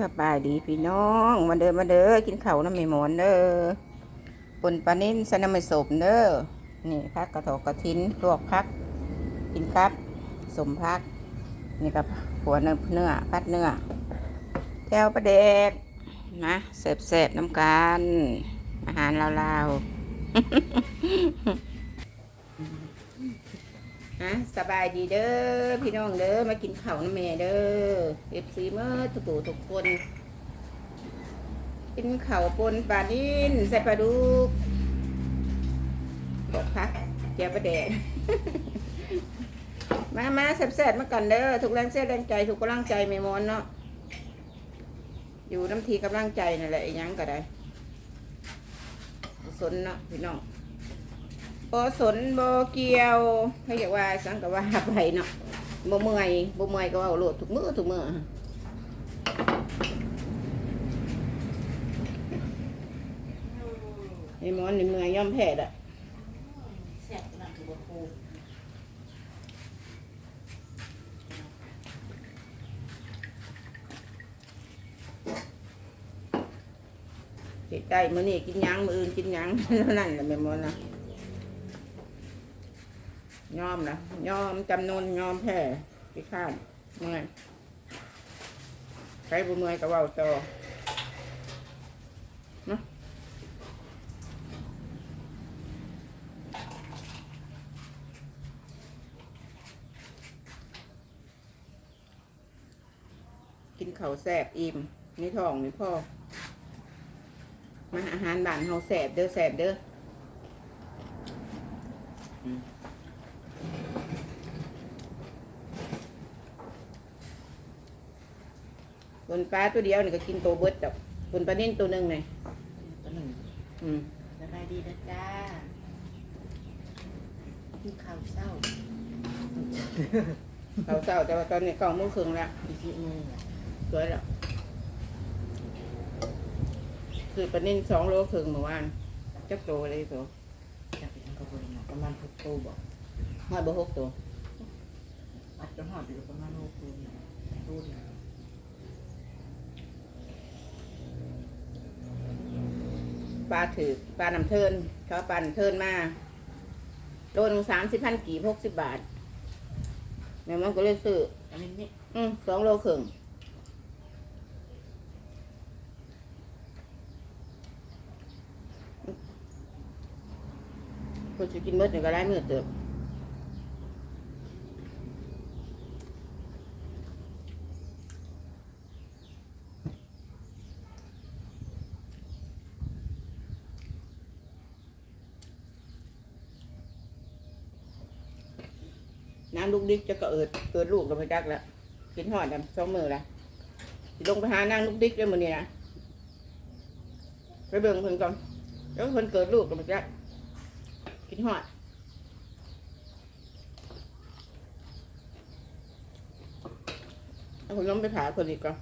สบายดีพี่น้อง มาเด้อมาเด้อกินข้าวน้ำไม่หมอนเด้อปนปลานิ่นใส่น้ำไม่สมเด้อนี่พักกระถอกกระทินลวกพัก กินครับสมพัก นี่กับหัวเนื้อเนื้อพัดเนื้อแก้วปลาเด็กนะเสบเสบน้ำกันอาหารลาวๆ ฮะสบายดีเด้อพี่น้องเด้อมากินข้าวน้ำแม่เด้อเอฟซีเมื่อทุกผู้ทุกคน กินข้าวปนปลานิ่นใส่ปลาดุกบอกพักเจียวประเดกมามาแซ่บๆมากันเด้อทุกแรงเสียแรงใจทุกกำลังใจไม่มอนเนาะอยู่น้ำทีกำลังใจนั่นแหละอีหยังก็ได้สนเนาะพี่น้อง บสนบเกี่ยวเขาอยากว่าสังกว่าไปเนาะบเมื่อยบเมื่อยก็เอาโลดทุกมือทุกมือไอ้มอนนี่เมื่อยย่อมแพ้ดอะเจ็ดได้มื้อนี้กินยังมืออื่นกินยังเท่านั้นแหละแม่มอนนะ ยอมนะยอมจำนวนยอมแพ้ที่ข้านเมื่อยใครบุเมื่อยก็เว้าต่อเนะกินเขาแซ่บอิ่มนี่ท้องนี่พ่อมาอาหารบ้านเฮาแซ่บเด้อแซ่บเด้อ นปลาตัวเดียวนี่ก็กินตัวเบิดดอกบนปลานิ่นตัวหนึ่งไงตัวหนึ่งอืมสบายดีนะจ้ากินข้าวเศร้าเขาเศร้าแต่ว่าตอนนี้กล่องมือครึ่งแล้วอีกทีหนึงอะสวยแล้วคือปลานิ่นสองโลครึ่งเมื่อวานจักโตเลยตัวจะไปทำกระบวนการประมาณหกตัวบอกห้อยบ่หกตัวอัดจะหอดอยู่ประมาณหกตัวเนี่ยตัวเดียว ปลาถือปลาน้ำเทินเขาปลาน้ำเทินมาโลหนึงสามสิบพันกี่หกสิบบาทแม่มันก็เลยซื้ออันนี้นี่อืมสองโลครึ่งคนจะกินเบิดเนี่ยก็ได้มือเติบ ดิกจะก็เอิดเกิดลูกเราไปจักแล้วกินหอดดำสองมือละลงไปหานางลูกดิ๊กเลยมือนี้นะไปเบิ่งเพิ่นก่อนแล้วเพิ่นเกิดลูกเราไปจักกินหอดเอาคนล้มไปผ่าคนอีกก่อน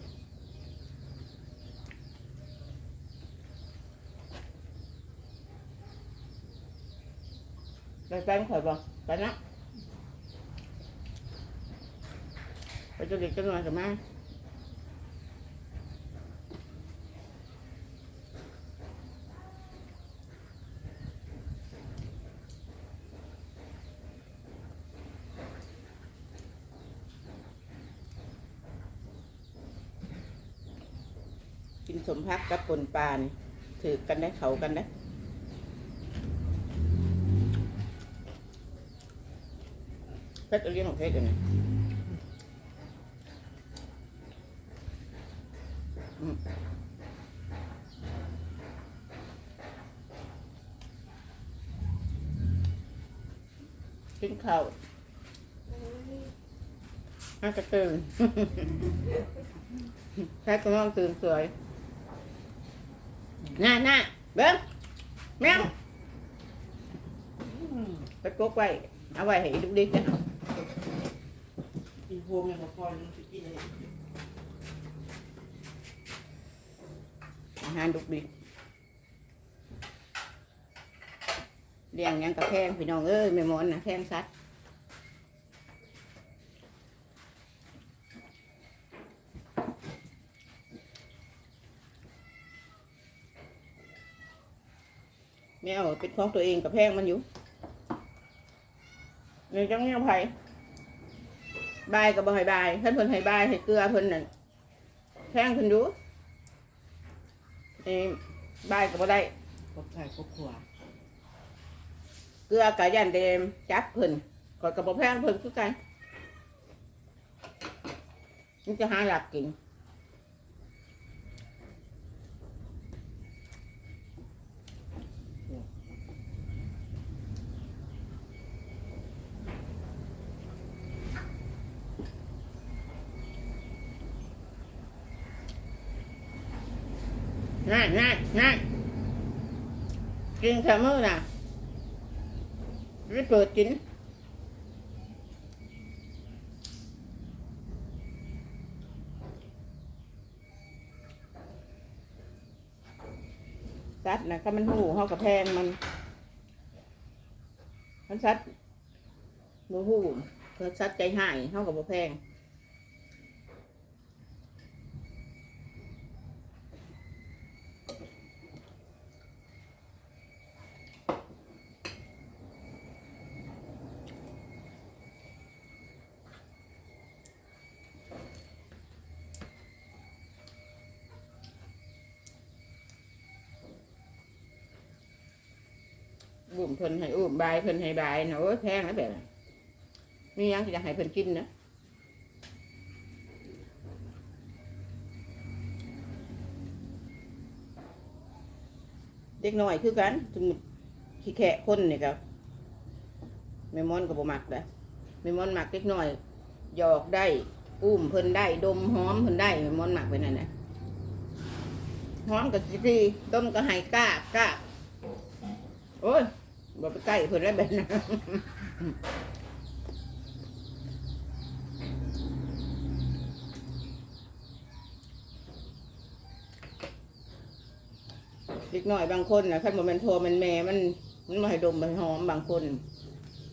ไปแป้งข่อยบ่ไปนะ ไปจะเด็กจะหน่อยกับมากินสมพักกับปนปานถือกันได้เขากันได้เพชรเอาเลี้ยงของเพชรอยู่นี่อื กินข้าวน่ากระตื่นแค่ก็มองตื่นสวยน่าน่าเบิ้งแมวไปกกไว้ เอาไว้ให้ดุกดิกนะกินพวงเนี่ยพอๆยังกินเลย หารดุกดิกเลี้ยงยังกระแพงพี่น้องเอ้ยไม่มอนนะแพงสัตว์แมวเป็นของตัวเองกระแพงมันอยู่ในจังเงี้ยไผ่บายกับบ่อยบายท่านเพิ่นให้บายให้เกลือเพิ่นนั่นแพงเพิ่นดู เอ้บายกับบ่ได้พบไก่พบขวาเกลือกะยันเดมจับเพิ่นกอดกับบ่แพงเพิ่นคือกันมันจะหาหลักกิน นั่นนั่นนั่นกินแค่มื้อนะไม่เปิดกินซัดนะก็มันหูเขากับแพงมัน มันซัดมูหูเพื่อซัดใจหายเขากับบ่แพง บุ่มเพิ่นให้อุ้มบายเพิ่นให้บายนะโอ้ยแพงนะแบบนั้นมียังจะให้เพิ่นกินนะเด็กน้อยคือกันสมมุติขี้แขะคนนี่ครับแม่มอนก็บ่มักนะแม่มอนมักเด็กน้อยหยอกได้อุ้มเพิ่นได้ดมหอมเพิ่นได้แม่มอนมักไปนั่นนะหอมก็สิดีดมก็ให้กล้ากล้าโอ้ย บ่ไปใกล้เพิ่นแล้วแบบนั้นเล็กน้อยบางคนนะคันบ่แม่นโทรแมันแม่มันมันบ่ให้ดมบ่ให้หอมบางคน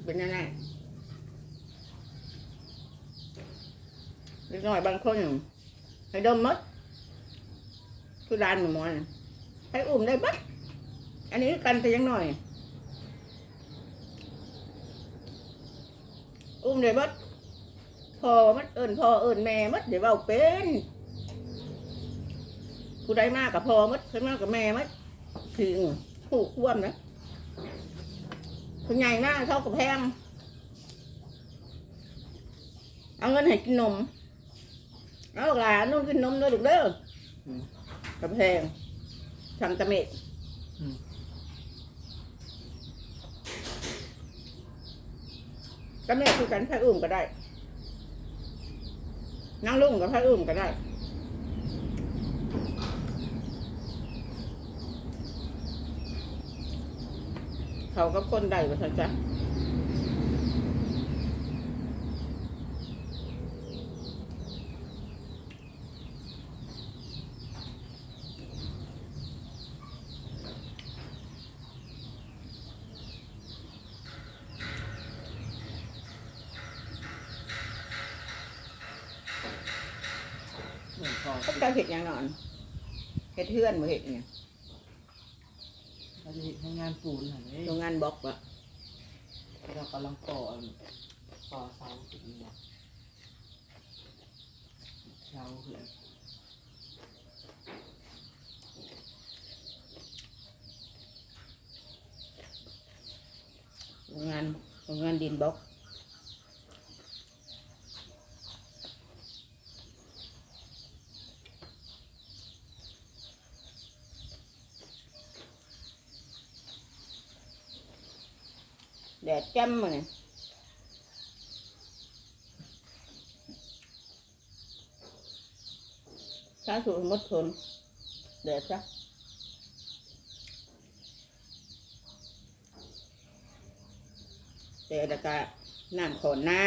เป็นนั่นแหละเล็กน้อยบางคนให้ดมหมดคือร้านหมูมอนให้อุ้มได้บัดอันนี้กันแต่ยังหน่อย อุ้มเลยมัดพอมัดเอิญพอเอิญแม่มัดเดี๋ยวเอาเป็นผู้ใดมากกับพอมัดผู้ใดมากกับแม่มัดถึงผูกควมนะผู้ใหญ่มากเท่ากับแพงเอาเงินให้กินนมเอาหลานนู่นกินนมด้วยลูกเด้ออืมกับแพงทำตะเม็ด ก็แม่คือกันพระอุ้มก็ได้นั่งลุ่งกับพระอุ้มก็ได้เขากับคนใดว่าซั่นจ้ะ เหมือนพอเขาจะเห็ดหยังนอนเห็ดเทือนบ่เห็ดเนี่ยเราจะให้งานปูนหน่อยโรงงานบล็อกอะเรากำลังต่อต่อเสาจุดนี้เสาเหือนโรงงานโรงงานดินบล็อก แดดจ้ำมาเนี่ยถ้าสูงมดทนแดดจ้ะแต่ละกะน้ำขนหน้า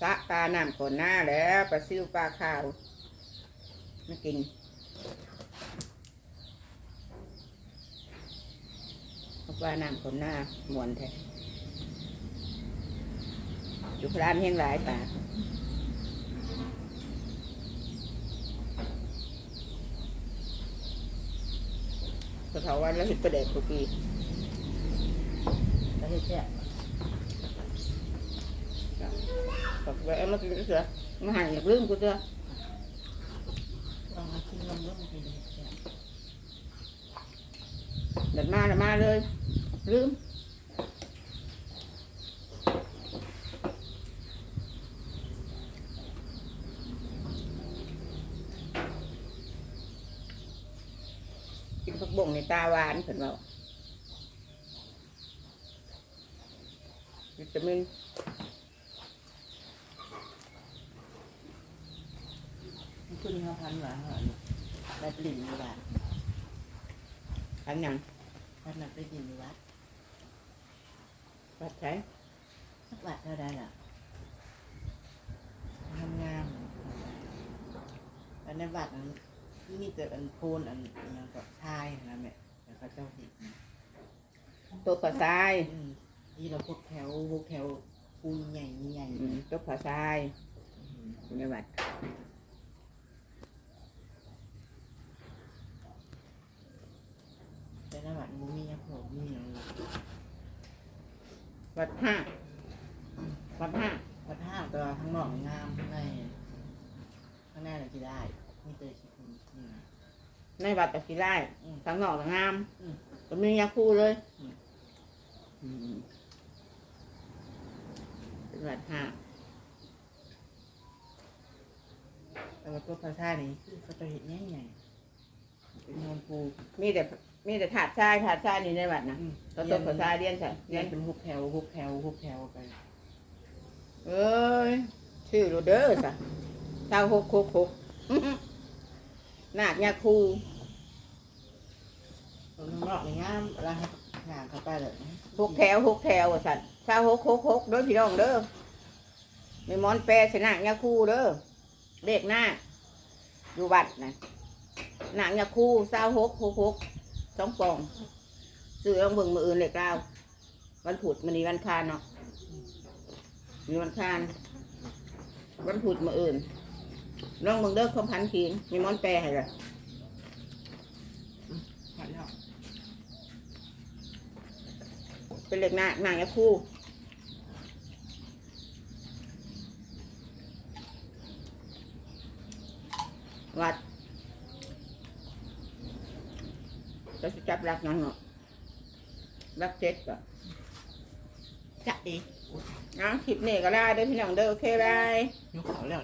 สะปลาน้ำขนหน้าแล้วปลาซิวปลาขาวมากิน เพราะว่าน้ำคนหน้ามวนแท้อยู่พรานเฮียงหลายป่าเขาเถาวันแล้วเห็ดประเด็กทุกปีแซ่บบอกว่าเอามากินเสือมาใหายอยากลืมกูเสือต้องมาชิมลำเรื่องกินแซ่บเดินมาเดินมาเลย ลืมกินผักบ่งในตาหวานเพิ่นว่าวิตามินมันขึ้นห้าพันหวานเหรอได้ปลิ่นอยู่บ้านอันหยังท่านนั้นไปกินอยู่วัด วัดใช้วัดเท่าไรล่ะงามงามอันในวัดนั้นที่มีแต่อันโพนอันอันนั้นกับชายนะแม่แต่เขาเจ้าหินตัวผาทรายอืมที่เราพวกแถวพวกแถวปูนใหญ่ใหญ่อืมตัวผาทรายอยู่ในวัด แต่ในวัดมันมีอย่างผมมีอย่าง วัดห้าวัดห้าวัดห้าตัวข้างนอกงามข้างในข้างในเราจะได้มีเตยชิคุนนี่นะ ในวัดตะกีไล่อืมทางนอกทางงามอืม ก็มียาคูเลยอืมอืมเป็นวัดห้าแต่ว่าตัวพระธาตุนี่คือเขาจะเห็นใหญ่ใหญ่ เป็นมวลปูมีแต่มีแต่ถาดทรายถาดทรายนี่ในวัดนะอืมตัวตัวผาทรายเรียนใช่เรีเรียยนนเป็นหุบแถวหุบแถวหุบแถวไปเอ้ยชื่อโรเดอร์สะเท่าหกหกหกนาคยาคูตรงนอกในงามอะไรงานเข้าไปเลยหกแถวหกแถวอะสัตว์เท่าหกหกหกเด้อพี่น้องเด้อมีหมอนแปรชนะยาคูเด้อเด็กหน้าคอยู่วัดนะ หนังยาคูเศร้าหกหกหกสองปองซื้อลองเบิ่งมืออื่นเลยกล่าววันผุดมันนีวันคานเนาะมีวันคาน วันผุดมืออื่นลองเบิ่งเด้อคำพันขีนมีมอนแปรให้ละหอดแล้วเป็นเหล็กหน้าหนังยาคูวัดจะสิจับรักนั่งเนาะ รักเจ็ดก่อนจะดีเอาคลิปนี้ก็ได้เด้อพี่น้องเด้อโอเคบาย ยกเขาแล้ว